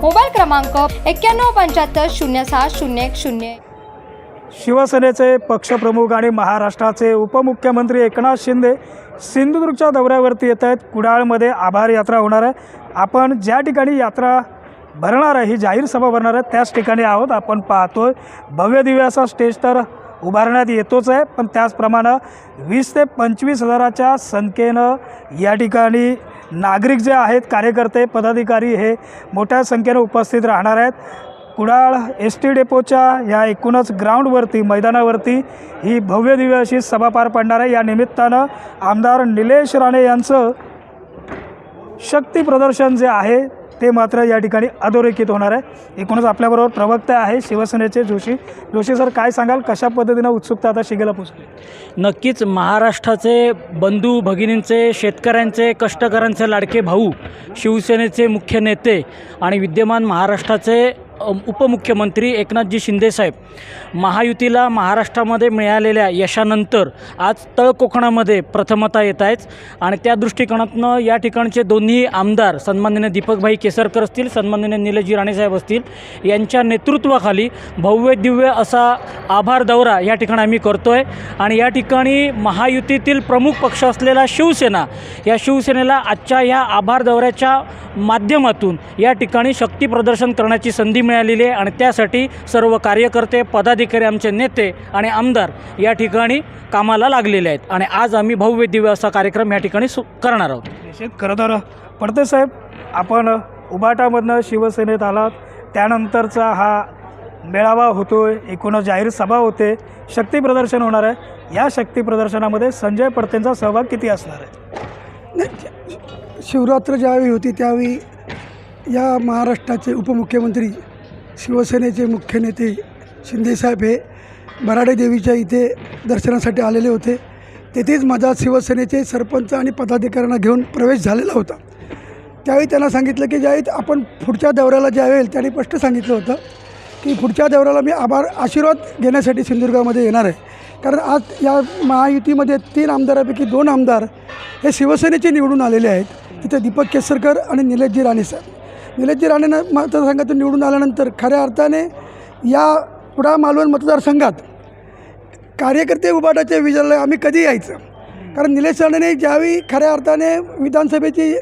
Mobile क्रमांक एक्क्याण्णव पंच्याहत्तर शून्य सहा शून्य एक शून्य शिवसेनेचे पक्षप्रमुख आणि महाराष्ट्राचे उपमुख्यमंत्री एकनाथ शिंदे सिंधुदुर्गच्या दौऱ्यावरती येत आहेत. कुडाळमध्ये आभार यात्रा होणार आहे. आपण ज्या ठिकाणी यात्रा भरणार आहे ही जाहीर सभा भरणार आहे त्याच ठिकाणी आहोत. आपण पाहतोय भव्य दिव्य असा स्टेज तर उभारण्यात येतोच आहे. पण त्याचप्रमाणे वीस ते पंचवीस हजाराच्या संख्येनं या ठिकाणी नागरिक जे आहेत कार्यकर्ते पदाधिकारी हे मोठ्या संख्येनं उपस्थित राहणार आहेत. कुडाळ एस टी डेपोच्या या एकूणच ग्राउंडवरती मैदानावरती ही भव्य दिव्य अशी सभा पार पडणार आहे. या निमित्तानं आमदार निलेश राणे यांचं शक्ती प्रदर्शन जे आहे ते मात्र या ठिकाणी अधोरेखित होणार आहे. एकूणच आपल्याबरोबर प्रवक्ते आहे शिवसेनेचे जोशी. जोशी सर काय सांगाल? कशा पद्धतीनं उत्सुकता आता शिगेला पोचली नक्कीच महाराष्ट्राचे बंधू भगिनींचे शेतकऱ्यांचे कष्टकऱ्यांचे लाडके भाऊ शिवसेनेचे मुख्य नेते आणि विद्यमान महाराष्ट्राचे उपमुख्यमंत्री एकनाथजी शिंदेसाहेब महायुतीला महाराष्ट्रामध्ये मिळालेल्या यशानंतर आज तळ कोकणामध्ये प्रथमता येत आहेत आणि त्या दृष्टिकोनातनं या ठिकाणचे दोन्ही आमदार सन्माननीय दीपकभाई केसरकर असतील सन्माननीय निलजी राणेसाहेब असतील यांच्या नेतृत्वाखाली भव्य दिव्य असा आभार दौरा या ठिकाणी आम्ही करतो आहे आणि या ठिकाणी महायुतीतील प्रमुख पक्ष असलेला शिवसेना या शिवसेनेला आजच्या ह्या आभार दौऱ्याच्या माध्यमातून या ठिकाणी शक्ती प्रदर्शन करण्याची संधी मिळालेली आहे. आणि त्यासाठी सर्व कार्यकर्ते पदाधिकारी आमचे नेते आणि आमदार या ठिकाणी कामाला लागलेले आहेत. आणि आज आम्ही भव्य दिव्य असा कार्यक्रम या ठिकाणी सु करणार आहोत. निश्चित खरं तर पडते साहेब आपण उबाटामधनं शिवसेनेत आलात. त्यानंतरचा हा मेळावा होतोय एकूण जाहीर सभा होते. शक्ती प्रदर्शन होणार आहे. या शक्ती प्रदर्शनामध्ये संजय पडतेंचा सहभाग किती असणार आहे? शिवरात्र ज्यावेळी होती त्यावेळी या महाराष्ट्राचे उपमुख्यमंत्री शिवसेनेचे मुख्य नेते शिंदेसाहेब हे बराडे देवीच्या इथे दर्शनासाठी आलेले होते. तेथेच माझा शिवसेनेचे सरपंच आणि पदाधिकाऱ्यांना घेऊन प्रवेश झालेला होता. त्यावेळी त्यांना सांगितलं की ज्यावेळी आपण पुढच्या दौऱ्याला ज्या वेळेल त्यांनी स्पष्ट सांगितलं होतं की पुढच्या दौऱ्याला मी आभार आशीर्वाद घेण्यासाठी सिंधुदुर्गामध्ये येणार आहे. कारण आज या महायुतीमध्ये तीन आमदारापैकी दोन आमदार हे शिवसेनेचे निवडून आलेले आहेत. तिथे दीपक केसरकर आणि निलेशजी राणे निलेजी निलेशजी मतदारसंघातून निवडून आल्यानंतर खऱ्या अर्थाने या कुडा मालवण मतदारसंघात कार्यकर्ते उभाटाच्या विजयाला आम्ही कधी यायचं. कारण निलेश राणेने ज्यावेळी खऱ्या अर्थाने विधानसभेची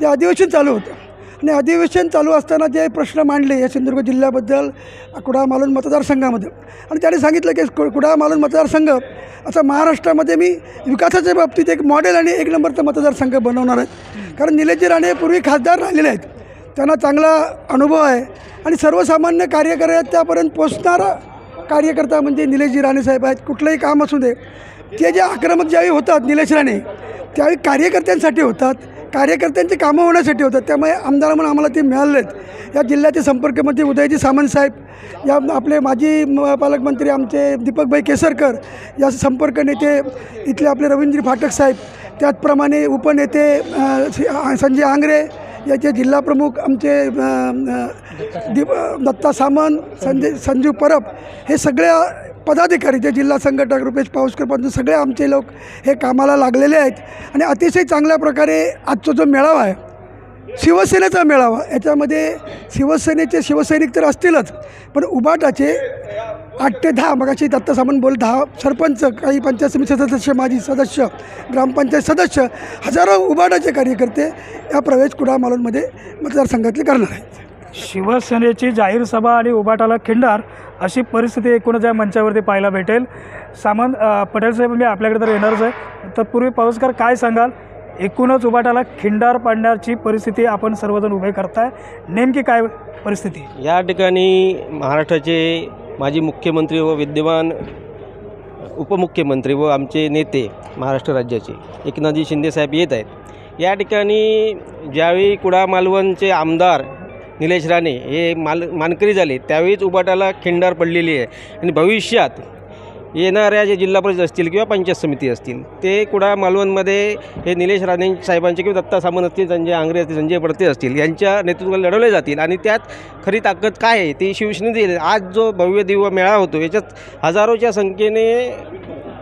जे अधिवेशन चालू होतं आणि अधिवेशन चालू असताना जे प्रश्न मांडले या सिंधुदुर्ग जिल्ह्याबद्दल कुडा मालवण मतदारसंघामध्ये आणि त्याने सांगितलं की कु- कुडाळ मालवण मतदारसंघ असं महाराष्ट्रामध्ये मी विकासाच्या बाबतीत एक मॉडेल आणि एक नंबरचा मतदारसंघ बनवणार आहे. कारण निलेशजी राणे पूर्वी खासदार राहिलेले आहेत. त्यांना चांगला अनुभव आहे. आणि सर्वसामान्य कार्यकर्त्यापर्यंत पोचणारा कार्यकर्ता म्हणजे निलेशजी राणेसाहेब आहेत. कुठलंही काम असू दे. ते जे आक्रमक ज्यावेळी होतात निलेश राणे त्यावेळी कार्यकर्त्यांसाठी होतात. कार्यकर्त्यांची कामं होण्यासाठी होतात. त्यामुळे आमदार म्हणून आम्हाला ते मिळाले आहेत. या जिल्ह्याचे संपर्कमंत्री उदयजी सामंत साहेब या आपले माजी म- पालकमंत्री आमचे दीपकभाई केसरकर या संपर्क नेते इथले आपले रवींद्र फाटक साहेब त्याचप्रमाणे उपनेते संजय आंग्रे याचे जिल्हाप्रमुख आमचे दि दत्ता सामंत संजय संजीव परब हे सगळ्या पदाधिकारी जे जिल्हा संघटक रुपेश पाऊसकरपासून सगळे आमचे लोक हे कामाला लागलेले आहेत. आणि अतिशय चांगल्या प्रकारे आजचा जो मेळावा आहे शिवसेनेचा मेळावा याच्यामध्ये शिवसेनेचे शिवसैनिक तर असतीलच पण उबाटाचे आठ ते दहा मगाशी दत्ता सामंत बोल दहा सरपंच काही पंचायत समिती सदस्य माजी सदस्य ग्रामपंचायत सदस्य हजारो उबाटाचे कार्यकर्ते या प्रवेश कुडाळ मालवणमध्ये मतदारसंघातले करणार आहेत. शिवसेनेची जाहीर सभा आणि उबाटाला खिंडार अशी परिस्थिती एकूणच या मंचावरती पाहायला भेटेल. सामंत अ, पटेल साहेब मी आपल्याकडे तर येणारच आहे. तत्पूर्वी पाऊसकर काय सांगाल? एकूणच उबाटाला खिंडार पाडण्याची परिस्थिती आपण सर्वजण उभे करताय. नेमकी काय परिस्थिती? या ठिकाणी महाराष्ट्राचे माजी मुख्यमंत्री व विद्यमान उपमुख्यमंत्री व आमचे नेते महाराष्ट्र राज्याचे एकनाथजी शिंदेसाहेब येत आहेत. या ठिकाणी ज्यावेळी कुडा मालवणचे आमदार निलेश राणे हे माल मानकरी झाले त्यावेळीच उबाटाला खिंडार पडलेली आहे. आणि भविष्यात येणाऱ्या जे जिल्हा परिषद असतील किंवा पंचायत समिती असतील ते कुडा मालवणमध्ये हे निलेश राणे साहेबांचे किंवा दत्ता सामंत असतील संजय आंग्रे असतील संजय पडते असतील यांच्या नेतृत्वाला लढवले जातील आणि त्यात खरी ताकद काय आहे ती शिवसेनेची आहे. आज जो भव्य दिव्य मेळा होतो याच्यात हजारोच्या संख्येने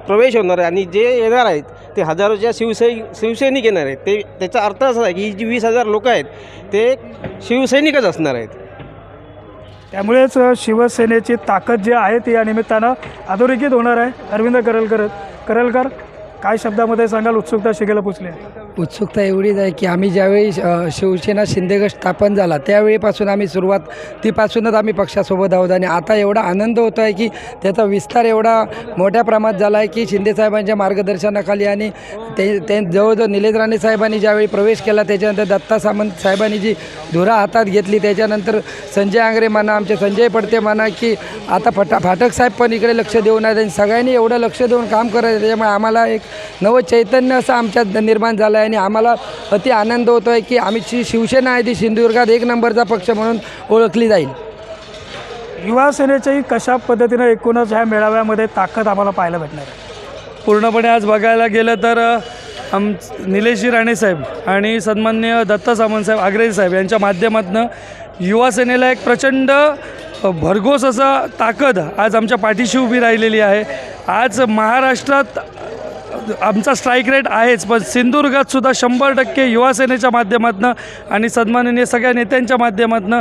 प्रवेश होणार आहे आणि जे येणार आहेत ते हजारोच्या शिवसै शिवसैनिक येणार आहेत ते त्याचा अर्थ असा आहे की जी वीस हजार लोक आहेत ते शिवसैनिकच असणार आहेत त्यामुळेच शिवसेनेची ताकद जी आहे ती या निमित्तानं अधोरेखित होणार आहे. अरविंद करलकर करलकर काय शब्दामध्ये सांगाल उत्सुकता शिकायला पोचली उत्सुकता एवढीच आहे की आम्ही ज्यावेळी शिवसेना शिंदेगड स्थापन झाला त्यावेळीपासून आम्ही सुरुवात तीपासूनच आम्ही पक्षासोबत आहोत आणि आता एवढा आनंद होतो आहे की त्याचा विस्तार एवढा मोठ्या प्रमाणात झाला आहे की शिंदेसाहेबांच्या मार्गदर्शनाखाली आणि ते ते जवळजवळ निलेश राणे साहेबांनी ज्यावेळी प्रवेश केला त्याच्यानंतर दत्ता सामंत साहेबांनी जी धुरा हातात घेतली त्याच्यानंतर संजय आंग्रे म्हणा आमचे संजय पडते म्हणा की आता फटा फाटक साहेब पण इकडे लक्ष देऊन आहेत आणि सगळ्यांनी एवढं लक्ष देऊन काम करायचं त्याच्यामुळे आम्हाला एक नवं चैतन्य असं आमच्यात निर्माण झालं आहे आणि आम्हाला अति आनंद होतो आहे की आम्ही जी शिवसेना आहे ती सिंधुदुर्गात एक नंबरचा पक्ष म्हणून ओळखली जाईल. युवा सेनेच्याही कशा पद्धतीनं एकूणच ह्या मेळाव्यामध्ये ताकद आम्हाला पाहायला भेटणार आहे? पूर्णपणे आज बघायला गेलं तर अ, आम निलेशजी राणेसाहेब आणि सन्मान्य दत्ता सामंत साहेब आग्रे साहेब यांच्या माध्यमातून युवा सेनेला एक प्रचंड अ, भरघोस असा ताकद आज आमच्या पाठीशी उभी राहिलेली आहे. आज महाराष्ट्रात आमचा स्ट्राईक रेट आहेच पण सिंधुदुर्गात सुद्धा शंभर टक्के युवासेनेच्या माध्यमातून आणि सन्माननीय सगळ्या नेत्यांच्या माध्यमातून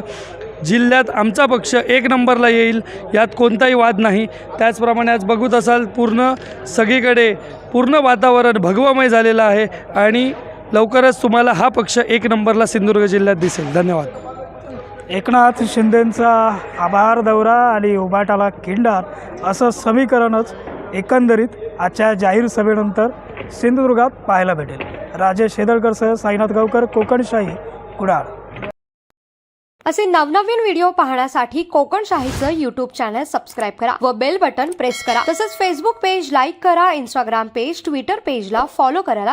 जिल्ह्यात आमचा पक्ष एक नंबरला येईल यात कोणताही वाद नाही. त्याचप्रमाणे आज बघत असाल पूर्ण सगळीकडे पूर्ण वातावरण भगवमय झालेलं आहे आणि लवकरच तुम्हाला हा पक्ष एक नंबरला सिंधुदुर्ग जिल्ह्यात दिसेल. धन्यवाद. एकनाथ शिंदेंचा आभार दौरा आणि उबाटाला खिंडार असं समीकरणच एकंदरीत आजच्या जाहीर सभेनंतर सिंधुदुर्गात पाहायला भेटेल. राजेश हेदळकरसह साईनाथ गावकर कोकणशाही कुडाळ. असे नवनवीन व्हिडिओ पाहण्यासाठी कोकण शाहीचं युट्यूब चॅनल सबस्क्राईब करा व बेल बटन प्रेस करा. तसंच फेसबुक पेज लाईक करा इंस्टाग्राम पेज ट्विटर पेजला फॉलो करायला